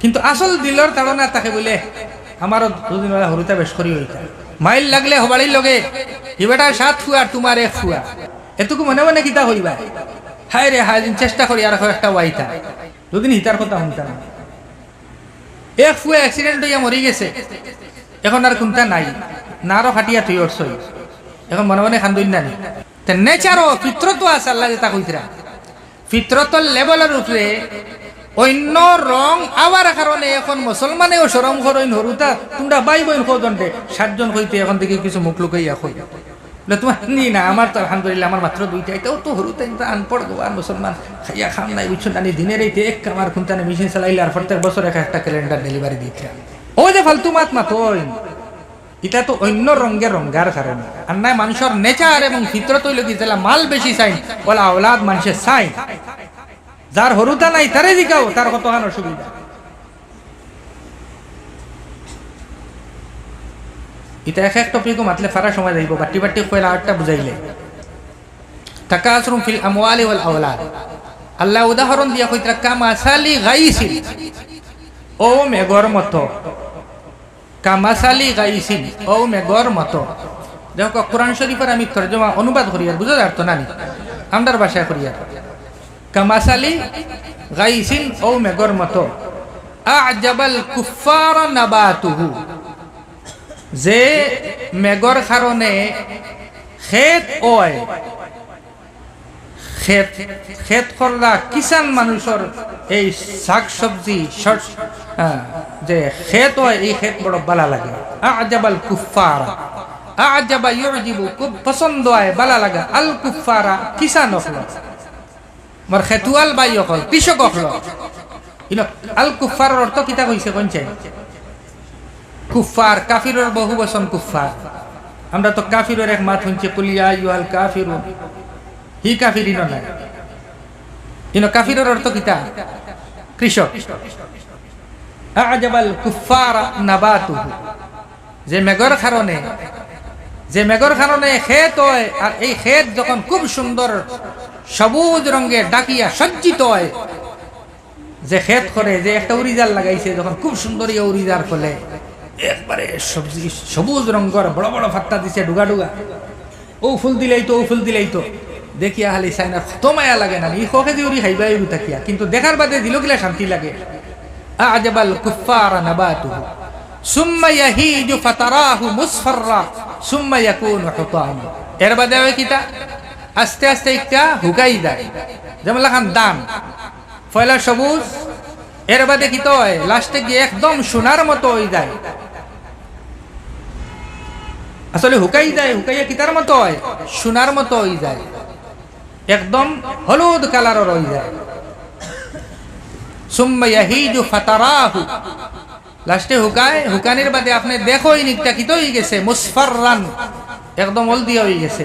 কিন্তু আসল দিলর তাড়না তাকে বলে আমারও দুদিন বেলা হরুতা বেশ করি হইতা মাইল লাগলে হবাড়ির লগে হিবেটা সাত ফুয়া তোমার এক ফুয়া এটুকু মনে মনে কিতা হইবা হায় রে হায় চেষ্টা করি আর একটা ওয়াইতা দুদিন হিতার কথা শুনতাম না এক ফুয়া অ্যাক্সিডেন্ট হইয়া মরি গেছে। এখন আর কোনটা নাই। না খাটিয়া তুই অর্সই এখন মনে মনে খান্দুই নানি তে নেচারও ফিত্রত আছে আল্লাহ যেটা কইতরা ফিত্রতর লেভেলের উপরে অন্য রং আবার কারণে এখন মুসলমানেও সরম করইন হরুতা তোমরা বাই বইন খোদন্ডে সাতজন হইতে এখন থেকে কিছু মুখ লুকাইয়া কই বলে, তোমার নি না, আমার তো আলহামদুলিল্লাহ, আমার মাত্র দুইটা এটাও তো হরুতা ইন্তা আনপড় গোয়ার মুসলমান খাইয়া খাম নাই, বুঝছ নানি দিনের এইতে এক কামার খুন্তানে মেশিন চালাইলে আর প্রত্যেক বছর এক একটা ক্যালেন্ডার ডেলিভারি দিতে ও যে ফালতু মাত মাতইন এটা তো অন্য রঙের রঙ্গার কারণে। আর নাই মানুষের নেচার এবং ফিতরত হইল কি মাল বেশি চাই, বলে আওলাদ মানুষের চাই। যার হরুতা নাই তারে দিকাও তার কতখান অসুবিধা এটা এক এক টপিকও মাতলে ফারা সময় যাইব বাটি বাটি কইলা আটটা বুঝাইলে তাকাসরুম ফিল আমওয়ালি ওয়াল আওলাদ। আল্লাহ উদাহরণ দিয়া কইতরা কামাসালি গাইসিল ও মেঘর ও মেঘর দেখো কোরআন শরীফের আমি তর্জমা অনুবাদ করি বুঝা যার তো নানি। আমদার ভাষায় করি আর কামাসালি গাইসিল ও মেঘর মতো আজাবাল কুফার নাবাতুহু। যে মেঘর কারণে খেত ওয়। খেত খেত করলা কিষান মানুষের এই শাক সবজি হ্যাঁ, যে খেত হয় এই খেত বড় বালা লাগে। আজাবাল কুফারা আজাবা ইউজিবু খুব পছন্দ হয় বালা লাগা। আল কুফারা কিষান হল মোর খেতুয়াল বাই অকল কৃষক ইন আল কুফার অর্থ কিতা কইছে কোনছে কুফার কাফিরের বহু বচন কুফার আমরা তো কাফিরের এক মাত শুনছি কুলিয়া ইউয়াল কাফিরুন। হি কাফির ইন নাই। ইন কাফিরের অর্থ কিতা কৃষক। আজাবাল কুফার নাবাতুহু যে মেঘর কারণে যে মেঘর কারণে ক্ষেত হয় আর এই খেত যখন খুব সুন্দর সবুজ রঙে ডাকিয়া সজ্জিত হয়। যে খেত করে, যে একটা উরিজার লাগাইছে, যখন খুব সুন্দর ইয়ে উরিজার ফলে একবারে সবজি, সবুজ রঙের বড় বড় ফাত্তা দিছে ডুগা ডুগা। ও ফুল দিলেই তো, ও ফুল দিলেই তো। দেখিয়া হালি চাই না কত মায়া লাগে না ই খোকে দি উড়ি খাইবাই তাকিয়া কিন্তু দেখার বাদে দিল গিলা শান্তি লাগে। আজবাল কুফার নাবাতুহু। সুম্মা ইয়াহিজু ফাতারাহু মুসফাররা সুম্মা ইয়াকুনু হুতামা। এর বাদে হয় কিতা? আস্তে আস্তে একটা হুকাই দেয়। যেমন লাখান দাম। পয়লা সবুজ, এর বাদে কি তো হয় লাস্টে গিয়ে একদম সোনার মতো হয়ে যায়। আসলে হুকাই যায় হুকাইয়া কিতার মতো হয়, সোনার মতো হয়ে যায়। একদম হলুদ কালারের হয়ে যায়। বাদে আপনি দেখো এই নিকটা কিতো হয়ে গেছে, মুসফাররান। একদম হলদি হয়ে গেছে।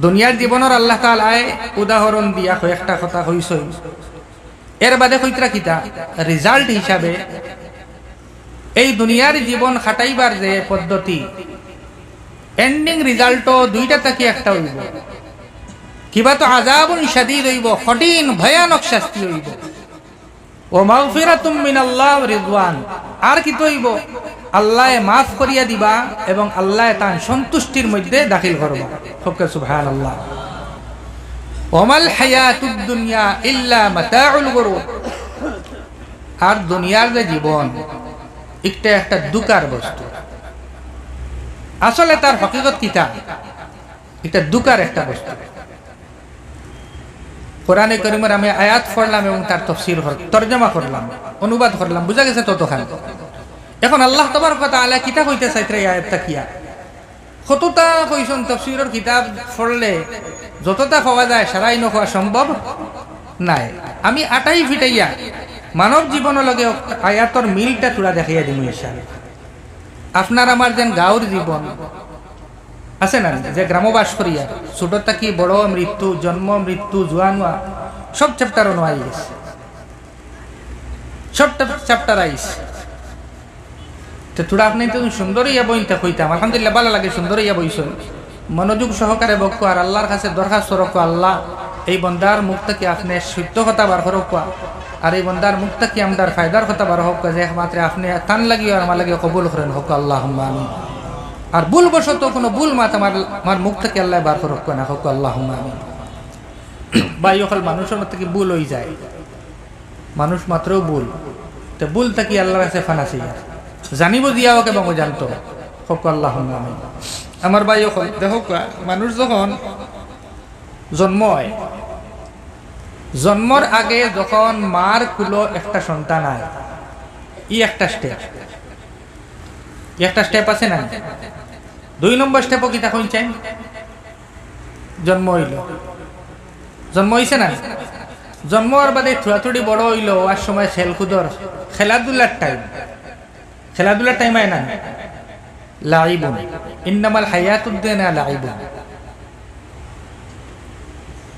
দুনিয়ার জীবনের আল্লাহ তাআলায় উদাহরণ দিয়া কয়েকটা কথা কইছই এর বাদে কইতরা কিতা রেজাল্ট হিসাবে এই দুনিয়ার জীবন খাটাইবার যে পদ্ধতি এন্ডিং রিজাল্টও দুইটা থাকি একটা হইব। কিবা তো আজাবুন শাদীদ হইব, কঠিন, ভয়ানক শাস্তি হইব। ও মাগফিরাতুম মিনাল্লাহ রিদওয়ান। আর কি হইব আল্লাহ মাফ করিয়া দিবা এবং আল্লাহ তার সন্তুষ্টির মধ্যে দাখিল করবা। আর দুনিয়ার যে জীবন, একটা একটা দুকার বস্তু। আসলে তার হকিকত কিতা এটা দুকার একটা বস্তু। কোরআনে করিমের আমি আয়াত পড়লাম এবং তার তফসির তর্জমা করলাম, অনুবাদ করলাম, বুঝা গেছে ততখান। এখন আল্লাহ তোমার কথা আলা কিতা কইতে চাইতে এই আয়াতটা কিয়া কতটা কইসন তফসিরের কিতাব পড়লে যতটা খাওয়া যায় সারাই নোখোয়া সম্ভব? নাই। আমি আটাই ফিটাইয়া মানব জীবনের লগে আয়াতর মিলটা তুলা দেখাইয়া দিম ইনশাআল্লাহ। আপনার আমার যেন গাঁর জীবন আছে না? যে গ্রামবাস করিয়া ছোট থাকি বড় মৃত্যু, জন্ম, মৃত্যু, জোয়া, নোয়া, সব চ্যাপ্টার নোয়াই গেছে। সব চ্যাপ্টার আইস। তো তোরা আপনি তো সুন্দর ইয়া বইতে কইতাম। আলহামদুলিল্লাহ, ভালো লাগে সুন্দর ইয়া বইছেন মনোযোগ সহকারে বকো আর আল্লাহর কাছে দরখাস্ত রকো আল্লাহ। এই বন্দার মুখ থেকে আপনি সত্য কথা বার করক আর এই বন্দার মুখ থেকে আমদার ফায়দার কথা বার হোক যে একমাত্র আপনি তান লাগিও আমার লাগিও কবুল করেন হোক। আল্লাহ আমি আর ভুল বশত কোনো ভুল মাত আমার আমার মুখ থেকে আল্লাহ বার করক না হোক আল্লাহ আমি বা ইয়কল মানুষের মধ্যে থেকে ভুল হয়ে যায়? মানুষ মাত্রও ভুল। তো ভুল থাকি আল্লাহর কাছে ফানাসি জানিব, দিয়া হোক এবং জানতো। হোক আল্লাহ আমি আমার ভাই হল দেখো মানুষ যখন জন্ম হয়, জন্মর আগে যখন মার কুলো একটা সন্তান হয় ই একটা স্টেপ একটা স্টেপ আছে না? দুই নম্বর স্টেপও কি তখন চাই জন্ম হইল। জন্ম হইছে না? জন্ম হওয়ার বাদে থুড়াথুড়ি বড় হইল আর সময় খেলকুদর, খেলাধুলার টাইম খেলাধুলার টাইম হয় না? লাইবুন। ইন্নামাল হায়াতুদ্দিন লাইবুন।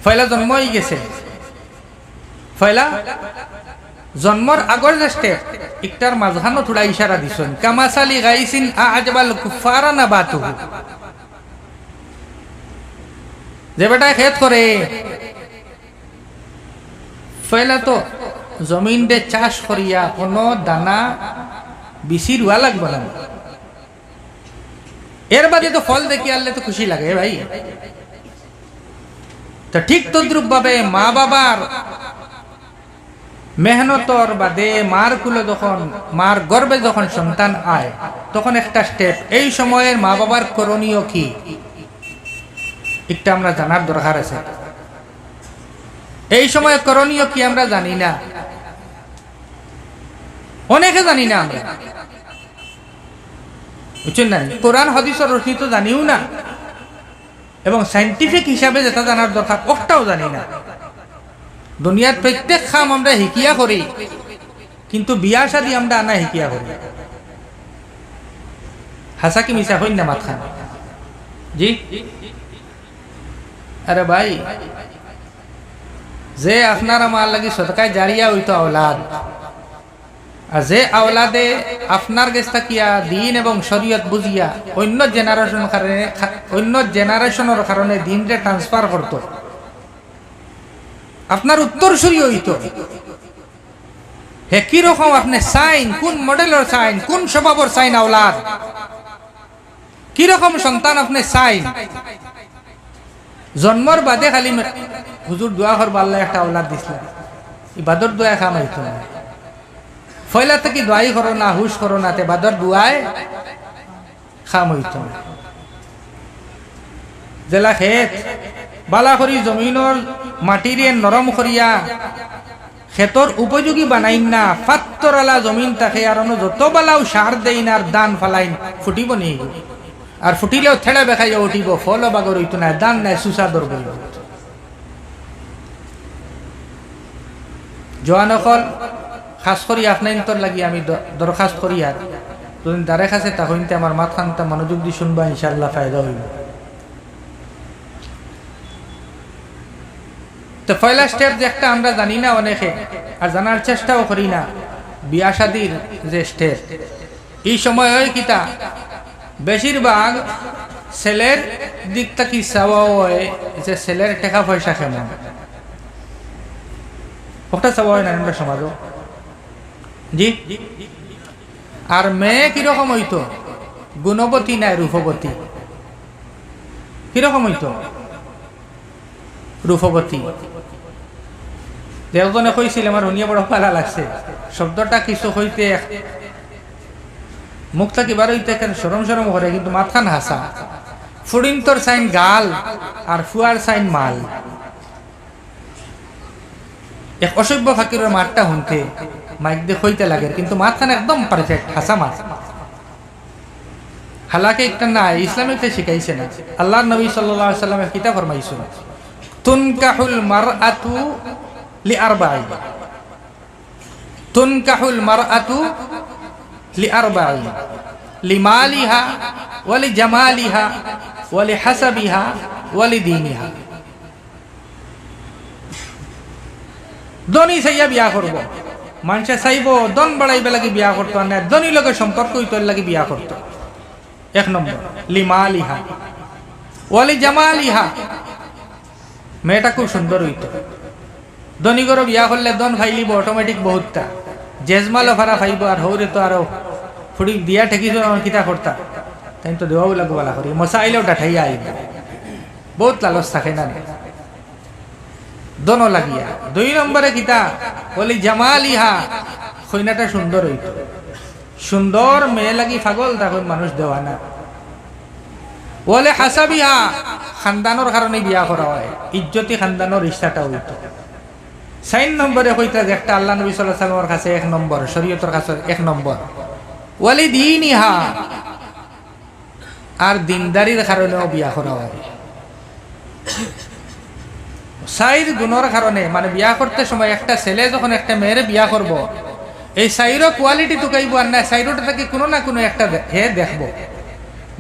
ফয়লা জন্ম হয়ে গেছে। ফয়লা? জন্মর আগর স্টেপ একটার মাঝখানো থোড়া ইশারা দিছেন কামাসালি গাইসিন আজবাল কুফারা না বাতুহু যে বেটা খেত করে ফয়লা তো জমিন দে চাষ করিয়া কোনো দানা বিচি রুয়া লাগবে না। এর বাদে তো ফল দেখি আনলে তো খুশি লাগে ভাই। তো ঠিক তদ্রুপ ভাবে মা বাবার মেহনতর বাদে মার কুলে যখন, মার গর্বে যখন সন্তান আয়, তখন একটা স্টেপ এই সময়ের মা বাবার করণীয় কি? একটা আমরা জানার দরকার আছে। এই সময় করণীয় কি আমরা জানি না। অনেকে জানি না আমরা। বুঝছেন না কোরআন হদিসর রশ্মি তো জানিও না। এবং সাইন্টিফিক হিসাবে যেটা জানার দরকার, ওটাও জানি না। দুনিয়ার প্রত্যেক খাম আমরা হিকিয়া করি। কিন্তু বিয়া শাদি আমরা আনা হিকিয়া করি। হাসা কি মিশা হইন না মাথা জি? আরে ভাই, যে আপনার আমার লাগি সদকায় জারিয়া হইতো আওলাদ, আর যে আওলাদে আপনার গেছ থাকিয়া দিন এবং শরীয়ত বুঝিয়া অন্য জেনারেশন কারণে অন্য জেনারেশনের কারণে দিনরে ট্রান্সফার করত। আপনার উত্তরসূরি হইত। হে কীরকম আপনি সাইন? কোন মডেলের সাইন? কোন স্বভাবর সাইন আওলাদ? কীরকম সন্তান আপনি সাইন? জন্মর বাদে খালি হুজুর দোয়া করবা আল্লাহ একটা আওলাদ দিছিল। ইবাদর দোয়া খামাইতো না। ফয়লা থেকে দোয়াই করো না, হুশ করো না, তে বাদর দুয়ায় খাম হইত জেলা খেত। বালা করি জমিনের মাটিরে নরম করিয়া খেতর উপযোগী বানাইন না ফাত্তরালা জমিন তাকে আর যত বালাও সার দেইন আর দান ফালাইন, ফুটিব নি আর ফুটিলেও থেড়ে বেখাইয়া উঠিব, ফল বাগর হইতো না দান নাই সুসাদর বলব জোয়ানকল খাস করি আপনার লাগি আমি দরখাস্ত করি আর, যদি দারে খাসে তখনতে আমার মাথানটা মনোযোগ দিয়ে শুনবা ইনশাল্লাহ ফায়দা হইব। তো পয়লা স্টেপ যে একটা আমরা জানি না অনেকে, আর জানার চেষ্টাও করি না, বিয়া শাদির যে স্টেপ এই সময় হয় কিতা বেশিরভাগ ছেলের দিক থেকে চাওয়া হয় যে ছেলের টাকা পয়সা কেমন। ওটা চাওয়া হয় না আমরা সমাজও। জি? আর মেয়ে কীরকম হইতো? গুণবতী নাই রূপবতী? কীরকম হইতো? রূপবতী। দেওজনে কইছিল, আমার শুনিয়ে বড় ভালো লাগছে। শব্দটা কিছু হইতে মুখটা কিবার হইতে কেন সরম সরম করে, কিন্তু মাথান হাসা। ফুডিন্তর সাইন গাল আর ফুয়ার সাইন মাল। এক অসভ্য ফাকিরের মাঠটা শুনতে মাইক দিয়ে হইতে লাগে, কিন্তু মাথান একদম পারফেক্ট হাসা মাছ হালাকে একটা না ইসলামিকটা শিখাইছে না। আল্লাহ নবী সাল্লাহ সাল্লামের কিতা ফরমাইছো। তুনকাহুল মারআতু লিআরবাঈ তুনকাহুল মারআতু লিআরবাঈ লিমালিহা ওয়ালি জামালিহা ওয়ালি হাসাবিহা ওয়ালি দিনিহা দনি চাইয়া বিয়া করব। মানুষে চাইব দন বাড়াইবে লাগি বিয়া করতো, না দনি লগে সম্পর্ক হইতো লাগি বিয়া করতো। এক নম্বর লিমালিহা ওয়ালি জামালিহা। মেয়েটা খুব সুন্দর হইতো। দনিগর বিয়া করলে দন ফাইলিব অটোমেটিক বহুতটা। জেজমালো ফারা ফাইব আর হৌরে তো আরও ফুড়ি দিয়া ঠেকিছ কিতা করতা তাই তো দেওয়াও লাগবো বালা করি মশা আইলেও ডাঠাইয়া আইব বহুত লালস থাকে না দনো লাগিয়া। দুই নম্বরে কিতা বলি জামালিহা কইনাটা সুন্দর হইতো সুন্দর মেয়ে লাগি ফাগল তখন মানুষ দেওয়া না। বলে হাসাবিহা খানদানোর কারণে বিয়া করা হয়। ইজ্জতি খানদানোর ইচ্ছাটা হইতো সাইন নম্বরে কইতা যে একটা আল্লাহ নবী সাল্লাহ সাল্লামের কাছে এক নম্বর, শরীয়তর কাছে এক নম্বর। ওয়ালি দিন ইহা আর দিনদারির কারণেও বিয়া করা হয়। সাইর গুণর কারণে মানে বিয়া করতে সময় একটা ছেলে যখন একটা মেয়ের বিয়া করব, এই সাইরও কোয়ালিটি টুকাইব আর না সাইরোটা থেকে কোনো না কোনো একটা হে দেখব।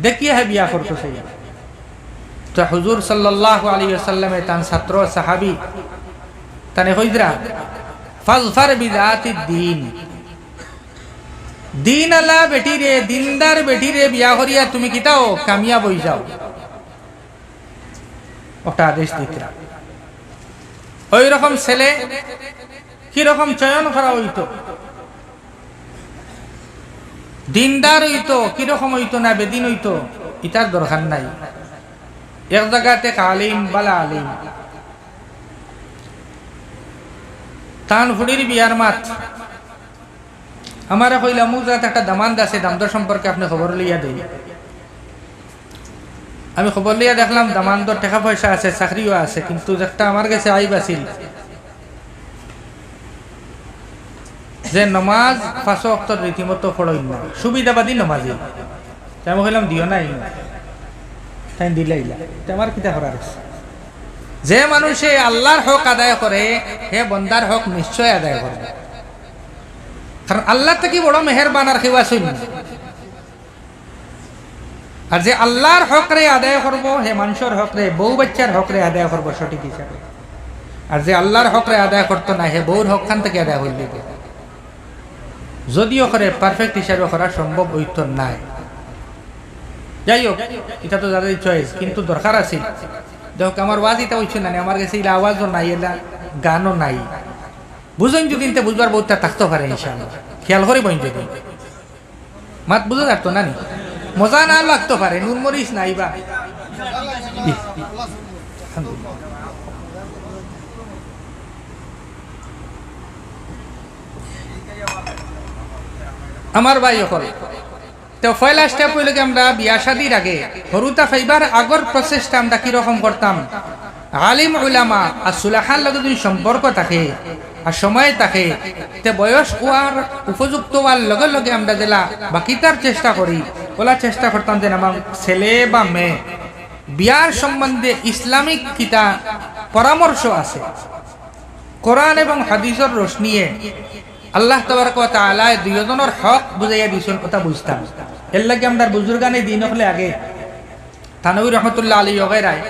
দেখিয়ে হে বিয়া করতো সেই তো হুজুর সাল্লাহ আলী সাল্লামে তান ছাত্র, সাহাবি তানে হইদরা ফাজফার বিদাতি দিন। দিন আলা বেটি রে দিনদার বেটি রে বিয়া করিয়া তুমি কিতাও কামিয়া বই যাও। ওটা আদেশ দিতরা। ওই রকম ছেলে কীরকম চয়ন করা হইতো? দিনদার হইতো কীরকম হইতো না, বেদিন হইতো ইটার দরকার নাই। এক জায়গাতে আলিম বালা আলিম। তান ফুড়ির বিয়ার মাত। আমার কইলা মুখ যাতে একটা দামান্দ আছে দামদর সম্পর্কে আপনি খবর লইয়া দেই আমি খবর লইয়া দেখলাম দামান্দর টাকা পয়সা আছে চাকরিও আছে, কিন্তু একটা আমার কাছে আইব আছিল, যে নমাজ পাঁচ অক্টর রীতিমতো পড়ই না সুবিধাবাদী নমাজি। তাই আমি কইলাম দিও নাই। তাই দিলাইলা আমার কিতা করার আছে। যে মানুষে আল্লাহর হক আদায় করে, হে বন্দার হক নিশ্চয় আদায় করবে। কারণ আল্লাহ থেকে বড় মেহেরবান আর কেউ আসুন আর যে আল্লাহর হক রে আদায় করব, হে মানুষের হক রে বউ বাচ্চার হক রে আদায় করব সঠিক হিসাবে। আর যে আল্লাহর হক রে আদায় করতো না, হে বউর হক খান থেকে আদায় হইল যদিও করে পারফেক্ট হিসাবে করা সম্ভব হইতো নাই। যাই হোক, এটা তো যাদের চয়েস কিন্তু দরকার আছে। দেখো আমার ওয়াজ এটা হইছে না আমার কাছে এলা আওয়াজও নাই এলা গানও নাই। বুঝেন যদি তে বুঝবার বহুতটা থাকতে পারে, ইনশাআল্লাহ। খেয়াল করে বইন যদি। মাত বুঝে থাকতো না নি? মজা না লাগতে পারে, নুন মরিচ নাই বা। আমার ভাই অকল তো পয়লা স্টেপ হইল আমরা বিয়া শাদির আগে হরুতা ফাইবার আগর প্রসেসটা আমরা কীরকম করতাম? আলিম উলামা আর সুলাহার লগে যদি সম্পর্ক থাকে, আর সময় থাকে, তে বয়স হওয়ার উপযুক্ত হওয়ার লগে লগে আমরা জেলা বাকিটার চেষ্টা করি ওলা চেষ্টা করতাম যে আমার ছেলে বা মেয়ে। বিয়ার সম্বন্ধে ইসলামিক কিতা পরামর্শ আছে। কোরআন এবং হাদিসের রোশনিয়ে আল্লাহ তোমার কথা আলায় দুইজনের হক বুঝাইয়া দিয়েছেন কথা বুঝতাম। এর লাগে আমরা বুজুর্গানে দিন হলে আগে। থানবী রহমতুল্লাহ আলী ওগেরায়